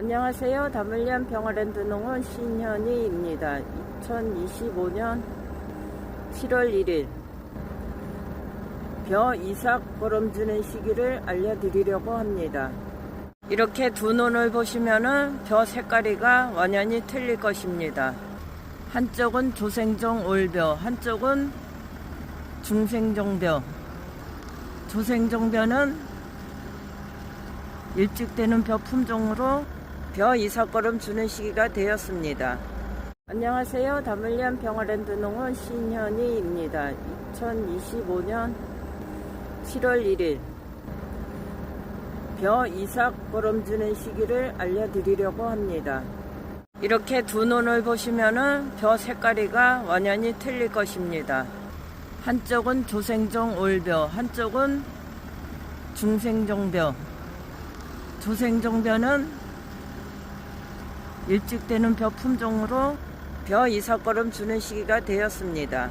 안녕하세요. 다물리안 평화랜드 농원 신현희입니다. 2025년 7월 1일 벼 이삭 보름 주는 시기를 알려드리려고 합니다. 이렇게 두 논을 보시면은 벼 색깔이가 완연히 틀릴 것입니다. 한쪽은 조생종 올벼, 한쪽은 중생종벼. 조생종벼는 일찍 되는 벼 품종으로 벼 이삭걸음 주는 시기가 되었습니다. 안녕하세요. 다물리안 평화랜드 농원 신현희입니다. 2025년 7월 1일 벼 이삭 보름 주는 시기를 알려드리려고 합니다. 이렇게 두 논을 보시면은 벼 색깔이가 완연히 틀릴 것입니다. 한쪽은 조생종 올벼, 한쪽은 중생종벼. 조생종벼는 일찍 되는 벼 품종으로 벼 이삭걸음 주는 시기가 되었습니다.